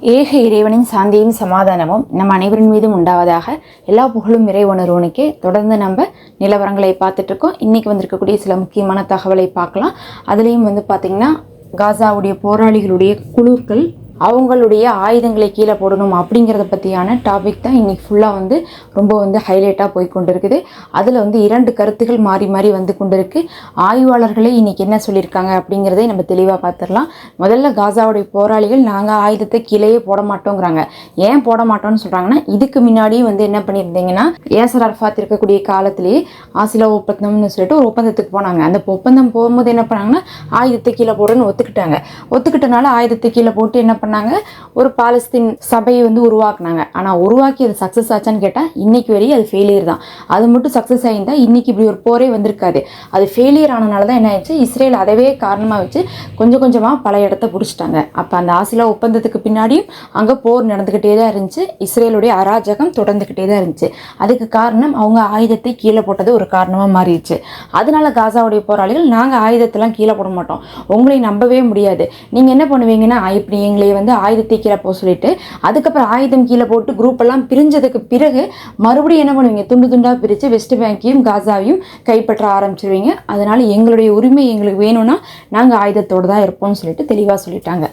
ஏக இறைவனின் சாந்தியும் சமாதானமும் நம் அனைவரின் மீதும் உண்டாவதாக எல்லா புகழும் இறைவனருவனுக்கே தொடர்ந்து நம்ம நிலவரங்களை பார்த்துட்டு இருக்கோம் வந்திருக்கக்கூடிய சில முக்கியமான தகவலை பார்க்கலாம். அதுலேயும் வந்து பார்த்திங்கன்னா காசாவுடைய போராளிகளுடைய குழுக்கள் அவங்களுடைய ஆயுதங்களை கீழே போடணும் அப்படிங்கிறத பற்றியான டாபிக் தான் இன்றைக்கி ஃபுல்லாக வந்து ரொம்ப வந்து ஹைலைட்டாக போய் கொண்டிருக்குது. அதில் வந்து இரண்டு கருத்துகள் மாறி மாறி வந்து கொண்டிருக்கு. ஆய்வாளர்களே இன்னைக்கு என்ன சொல்லியிருக்காங்க அப்படிங்கிறதை நம்ம தெளிவாக பார்த்துடலாம் முதல்ல காசாவுடைய போராளிகள் நாங்கள் ஆயுதத்தை கீழேயே போட மாட்டோங்கிறாங்க. ஏன் போட மாட்டோம்னு சொல்கிறாங்கன்னா இதுக்கு முன்னாடியும் வந்து என்ன பண்ணியிருந்தீங்கன்னா ஏசர் அரஃபாத் இருக்கக்கூடிய காலத்திலேயே ஆசிலா ஒப்பந்தம்னு சொல்லிட்டு ஒரு ஒப்பந்தத்துக்கு போனாங்க. அந்த ஒப்பந்தம் போகும்போது என்ன பண்ணாங்கன்னா ஆயுதத்தை கீழே போடுன்னு ஒத்துக்கிட்டாங்க. ஒத்துக்கிட்டனால ஆயுதத்தை கீழே போட்டு என்ன பண்ணாங்க. ஒரு பாலஸ்தீன் சபையை வந்து உருவாக்குனாங்க. ஆனால் உருவாக்கி அது சக்ஸஸ் ஆச்சான்னு கேட்டால் இன்னைக்கு வரையும் அது ஃபெயிலியர் தான். அது மட்டும் சக்ஸஸ் ஆகியிருந்தா இன்னைக்கு இப்படி ஒரு போரே வந்திருக்காது. அது ஃபெயிலியர் ஆனனால தான் என்ன ஆயிடுச்சு? இஸ்ரேல் அதவே காரணமாக வச்சு கொஞ்சம் கொஞ்சமாக பல இடத்த பிடிச்சிட்டாங்க. அப்போ அந்த ஆசிலா ஒப்பந்தத்துக்கு பின்னாடியும் அங்கே போர் நடந்துக்கிட்டே தான் இருந்துச்சு. இஸ்ரேலுடைய அராஜகம் தொடர்ந்துக்கிட்டே தான் இருந்துச்சு. அதுக்கு காரணம் அவங்க ஆயுதத்தை கீழே போட்டது ஒரு காரணமாக மாறிடுச்சு. அதனால காசாவுடைய போராளிகள் நாங்கள் ஆயுதத்தெல்லாம் கீழே போட மாட்டோம். உங்களை நம்பவே முடியாது. நீங்கள் என்ன பண்ணுவீங்கன்னா இப்படி எங்களை வந்து ஆயுதத்தை கீழே போக சொல்லிட்டு அதுக்கப்புறம் ஆயுதம் கீழே போட்டு குரூப் எல்லாம் பிரிஞ்சதுக்கு பிறகு மறுபடியும் என்ன பண்ணுவீங்க? துண்டு துண்டாக பிரித்து வெஸ்ட் பேங்கையும் காசாவையும் கைப்பற்ற ஆரம்பிச்சிருவீங்க. அதனால எங்களுடைய உரிமை எங்களுக்கு வேணும்னா நாங்கள் ஆயுதத்தோடு தான் இருப்போம்னு சொல்லிட்டு தெளிவாக சொல்லிட்டாங்க.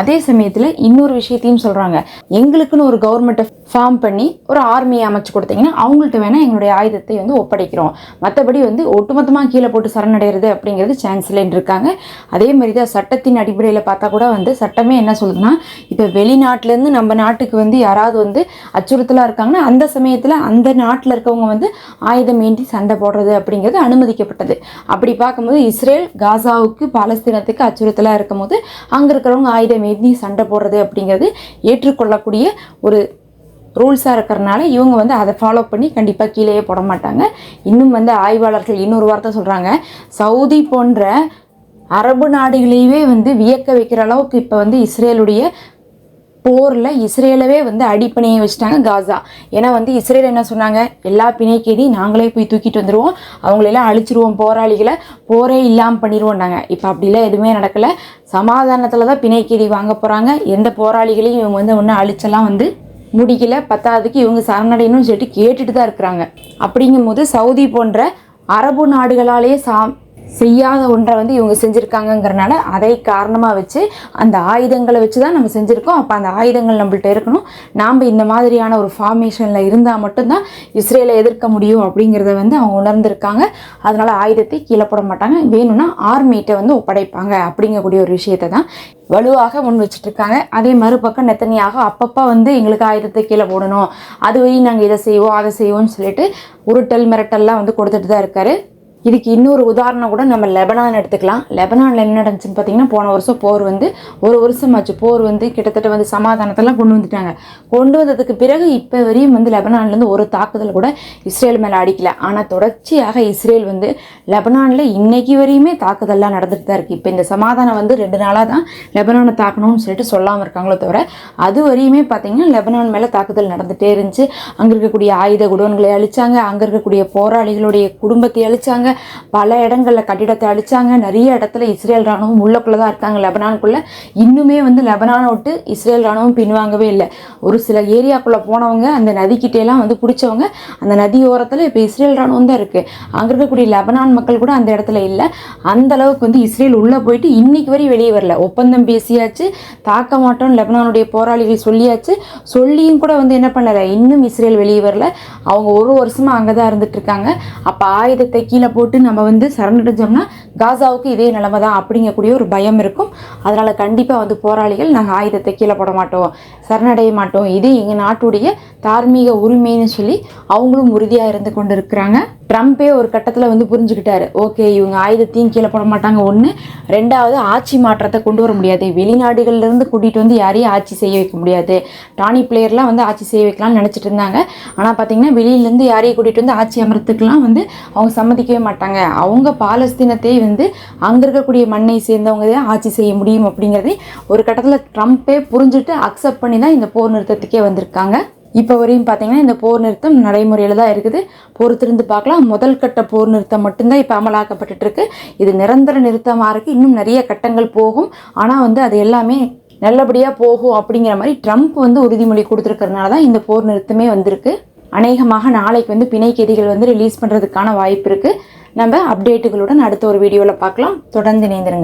அதே சமயத்தில் இன்னொரு விஷயத்தையும் சொல்கிறாங்க எங்களுக்குன்னு ஒரு கவர்மெண்ட்டை ஃபார்ம் பண்ணி ஒரு ஆர்மியை அமைச்சு கொடுத்தீங்கன்னா அவங்கள்ட்ட வேணால் எங்களுடைய ஆயுதத்தை வந்து ஒப்படைக்கிறோம். மற்றபடி வந்து ஒட்டுமொத்தமாக கீழே போட்டு சரணடைகிறது அப்படிங்கிறது சான்ஸ் இல்லைன்னு இருக்காங்க. அதே மாதிரி தான் சட்டத்தின் அடிப்படையில் பார்த்தா கூட வந்து சட்டமே என்ன சொல்லுதுன்னா இப்போ வெளிநாட்டிலேருந்து நம்ம நாட்டுக்கு வந்து யாராவது வந்து அச்சுறுத்தலாக இருக்காங்கன்னா அந்த சமயத்தில் அந்த நாட்டில் இருக்கவங்க வந்து ஆயுதம் ஏந்தி சண்டை போடுறது அப்படிங்கிறது அனுமதிக்கப்பட்டது. அப்படி பார்க்கும்போது இஸ்ரேல் காசாவுக்கு பாலஸ்தீனத்துக்கு அச்சுறுத்தலாக இருக்கும்போது அங்கே இருக்கிறவங்க ஆயுதம் ஏந்தி சண்டை போடுறது அப்படிங்கிறது ஏற்றுக்கொள்ளக்கூடிய ஒரு ரூல்ஸாக இருக்கிறனால இவங்க வந்து அதை ஃபாலோ பண்ணி கண்டிப்பாக கீழேயே போட மாட்டாங்க. இன்னும் வந்து ஆய்வாளர்கள் இன்னொரு வார்த்தை சொல்கிறாங்க சவுதி போன்ற அரபு நாடுகளையே வந்து வியக்க வைக்கிற அளவுக்கு இப்போ வந்து இஸ்ரேலுடைய போரில் இஸ்ரேலவே வந்து அடிப்பணியை வச்சுட்டாங்க காசா. ஏன்னா வந்து இஸ்ரேல் என்ன சொன்னாங்க? எல்லா பிணைக்கேதி நாங்களே போய் தூக்கிட்டு வந்துடுவோம் அவங்களெல்லாம் அழிச்சிருவோம் போராளிகளை. போரே இல்லாமல் பண்ணிடுவோம்னாங்க இப்போ அப்படிலாம் எதுவுமே நடக்கலை. சமாதானத்தில் தான் பிணைக்கேதி வாங்க போகிறாங்க எந்த போராளிகளையும் இவங்க வந்து ஒன்றும் அழிச்செல்லாம் வந்து முடிக்கல பத்தாவதுக்கு இவங்க சரணடையணும்னு சொல்லிட்டு கேட்டுட்டு தான் இருக்கிறாங்க. அப்படிங்கும்போது சவுதி போன்ற அரபு நாடுகளாலேயே சா செய்யாத ஒன்றை வந்து இவங்க செஞ்சுருக்காங்கங்கிறனால அதை காரணமாக வச்சு அந்த ஆயுதங்களை வச்சு தான் நம்ம செஞ்சுருக்கோம். அப்போ அந்த ஆயுதங்கள் நம்மள்ட்ட இருக்கணும். நாம் இந்த மாதிரியான ஒரு ஃபார்மேஷனில் இருந்தால் மட்டும்தான் இஸ்ரேலை எதிர்க்க முடியும் அப்படிங்கிறத வந்து அவங்க உணர்ந்திருக்காங்க. அதனால் ஆயுதத்தை கீழே போட மாட்டாங்க. வேணும்னா ஆர்மிகிட்ட வந்து ஒப்படைப்பாங்க அப்படிங்கக்கூடிய ஒரு விஷயத்தை தான் வலுவாக முன் வச்சுட்ருக்காங்க அதே மறுபக்கம் நெத்தனியாக அப்பப்போ வந்து எங்களுக்கு ஆயுதத்தை கீழே போடணும். அது வழி நாங்கள் இதை செய்வோம் அதை செய்வோம்னு சொல்லிட்டு உருட்டல் மிரட்டல்லாம் வந்து கொடுத்துட்டு தான் இருக்காரு. இதுக்கு இன்னொரு உதாரணம் கூட நம்ம லெபனான் எடுத்துக்கலாம். லெபனானில் என்ன நடந்துச்சுன்னு பார்த்தீங்கன்னா போன வருஷம் போர் வந்து ஒரு வருஷம் ஆச்சு. போர் வந்து கிட்டத்தட்ட வந்து சமாதானத்தெல்லாம் கொண்டு வந்துட்டாங்க. கொண்டு வந்ததுக்கு பிறகு இப்போ வரையும் வந்து லெபனான்லேருந்து ஒரு தாக்குதல் கூட இஸ்ரேல் மேலே அடிக்கல. ஆனால் தொடர்ச்சியாக இஸ்ரேல் வந்து லெபனானில் இன்னைக்கு வரையுமே தாக்குதல்லாம் நடந்துட்டு தான் இருக்குது இப்போ இந்த சமாதானம் வந்து ரெண்டு நாளாக தான் லெபனானை தாக்கணும்னு சொல்லிட்டு சொல்லாமல் இருக்காங்களோ தவிர அது வரையுமே பார்த்தீங்கன்னா லெபனான் மேலே தாக்குதல் நடந்துகிட்டே இருந்துச்சு. அங்கே இருக்கக்கூடிய ஆயுத குடோன்களை அழிச்சாங்க. அங்கே இருக்கக்கூடிய போராளிகளுடைய குடும்பத்தை அழிச்சாங்க. பல இடங்களில் கட்டிடத்தை அழிச்சாங்க. நிறைய இடத்துல இஸ்ரேல் ராணுவம் உள்ளக்குள்ளே தான் இருக்காங்க. லெபனானுக்குள்ளே இன்னுமே வந்து லெபனான விட்டு இஸ்ரேல் ராணுவம் பின்வாங்கவே இல்லை. ஒரு சில ஏரியாக்குள்ளே போனவங்க அந்த நதிக்கிட்டேலாம் வந்து பிடிச்சவங்க அந்த நதி ஓரத்தில் இப்போ இஸ்ரேல் ராணுவம் தான் இருக்குது அங்கே இருக்கக்கூடிய லெபனான் மக்கள் கூட அந்த இடத்துல இல்லை. அந்த அளவுக்கு வந்து இஸ்ரேல் உள்ளே போயிட்டு இன்னைக்கு வரை வெளியே வரல. ஒப்பந்தம் பேசியாச்சு தாக்க மாட்டோம் லெபனானுடைய போராளிகள் சொல்லியாச்சு. சொல்லியும் கூட வந்து என்ன பண்ணலை. இன்னும் இஸ்ரேல் வெளியே வரல. அவங்க ஒரு வருஷமாக அங்கே தான் இருந்துட்டு இருக்காங்க. அப்போ ஆயுதத்தை கீழே போட்டு நம்ம வந்து சரணடைஞ்சோம்னா காசாவுக்கு இதே நிலைமை தான் அப்படிங்கக்கூடிய ஒரு பயம் இருக்கும். அதனால் கண்டிப்பாக வந்து போராளிகள் நாங்கள் ஆயுதத்தை கீழே போட மாட்டோம் சரணடைய மாட்டோம். இது எங்கள் நாட்டுடைய தார்மீக உரிமைன்னு சொல்லி அவங்களும் உறுதியாக இருந்து கொண்டு இருக்கிறாங்க ட்ரம்ப்பே ஒரு கட்டத்தில் வந்து புரிஞ்சுக்கிட்டாரு. ஓகே இவங்க ஆயுதத்தையும் கீழே போட மாட்டாங்க. ஒன்று ரெண்டாவது ஆட்சி மாற்றத்தை கொண்டு வர முடியாது. வெளிநாடுகள்லேருந்து கூட்டிகிட்டு வந்து யாரையும் ஆட்சி செய்ய வைக்க முடியாது. டானி பிளேயர்லாம் வந்து ஆட்சி செய்ய வைக்கலாம்னு நினச்சிட்டு இருந்தாங்க. ஆனால் பார்த்தீங்கன்னா வெளியிலேருந்து யாரையும் கூட்டிகிட்டு வந்து ஆட்சி அமர்த்துக்கெலாம் வந்து அவங்க சம்மதிக்கவே மாட்டாங்க. அவங்க பாலஸ்தீனத்தை வந்து அங்கே இருக்கக்கூடிய மண்ணை சேர்ந்தவங்க தான் ஆட்சி செய்ய முடியும் அப்படிங்கிறதே ஒரு கட்டத்தில் ட்ரம்ப்பே புரிஞ்சுட்டு அக்செப்ட் பண்ணி தான் இந்த போர் நிறுத்தத்துக்கே வந்திருக்காங்க. இப்போ வரையும் பார்த்தீங்கன்னா இந்த போர் நிறுத்தம் நடைமுறையில் தான் இருக்குது. பொறுத்திருந்து பார்க்கலாம். முதல் கட்ட போர் நிறுத்தம் மட்டும்தான் இப்போ அமலாக்கப்பட்டு இருக்கு. இது நிரந்தர நிறுத்தமாக இருக்குது இன்னும் நிறைய கட்டங்கள் போகும். ஆனால் வந்து அது எல்லாமே நல்லபடியாக போகும் அப்படிங்கிற மாதிரி ட்ரம்ப் வந்து உறுதிமொழி கொடுத்துருக்கறனால தான் இந்த போர் நிறுத்தமே வந்திருக்கு. அநேகமாக நாளைக்கு வந்து பிணை வந்து ரிலீஸ் பண்ணுறதுக்கான வாய்ப்பு இருக்குது நம்ம அப்டேட்டுகளுடன் அடுத்த ஒரு வீடியோவில் பார்க்கலாம். தொடர்ந்து இணைந்திருங்கள்.